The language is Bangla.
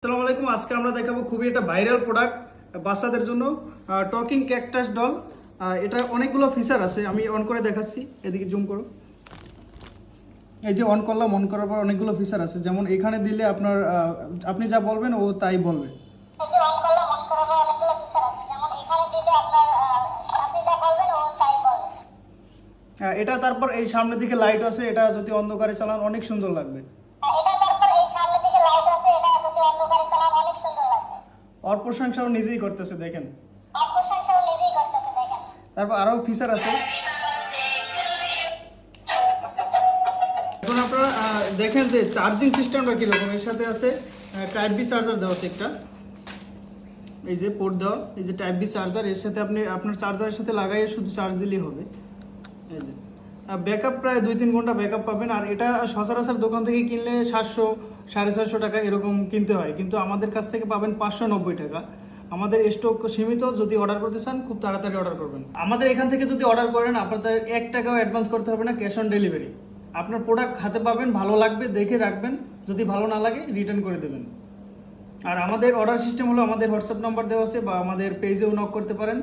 আসসালামু আলাইকুম। আজকে আমরা দেখাবো খুবই একটা ভাইরাল প্রোডাক্ট বাচ্চাদের জন্য টকিং ক্যাকটাস ডল এটা অনেকগুলো ফিচার আছে আমি অন করে দেখাচ্ছি। এদিকে জুম করো। এই যে অন করলাম অন করার পর অনেকগুলো ফিচার আছে। যেমন এখানে দিলে আপনার আপনি যা বলবেন ও তাই বলবে। এই যে অন করলাম অন করার পর অনেকগুলো ফিচার আছে। যেমন এখানে দিলে আপনার আহ, আপনি যা বলবেন ও তাই বলবে। আহ, এটা তারপর এই সামনের দিকে লাইট আছে এটা যদি অন্ধকারে চালান অনেক সুন্দর লাগবে আর এটা তারপর এই সামনের দিকে লাইট আছে এটা যদি অন্ধকারে চালান অনেক সুন্দর লাগবে ওর প্রশংসাও নিজেই করতেছে দেখেন। আর প্রশংসাও নিজেই করতেছে দেখেন। তারপর আরও ফিচার আছে। এখন আপনারা দেখেন যে চার্জিং সিস্টেমটা কীরকম এর সাথে আছে টাইপ বি চার্জার দেওয়া আছে একটা। এই যে পোর্ট দেওয়া এই যে টাইপ বি চার্জার এর সাথে আপনি আপনার চার্জারের সাথে লাগাইয়ে শুধু চার্জ দিলেই হবে। এই যে। ব্যাকআপ প্রায় দুই তিন ঘণ্টা ব্যাকআপ পাবেন। আর এটা সচরাচর দোকান থেকে কিনলে সাতশো, সাড়ে ছয়শো টাকা এরকম কিনতে হয়। কিন্তু আমাদের কাছ থেকে পাবেন পাঁচশো নব্বই টাকা। আমাদের স্টক সীমিত, যদি অর্ডার করতে চান, খুব তাড়াতাড়ি অর্ডার করবেন। আমাদের এখান থেকে যদি অর্ডার করেন, আপনাদের এক টাকাও অ্যাডভান্স করতে হবে না ক্যাশ অন ডেলিভারি আপনার প্রোডাক্ট হাতে পাবেন, ভালো লাগবে, দেখে রাখবেন। যদি ভালো না লাগে রিটার্ন করে দেবেন। আর আমাদের অর্ডার সিস্টেম হলো আমাদের হোয়াটসঅ্যাপ নাম্বার দেওয়া আছে বা আমাদের পেজেও নক করতে পারেন।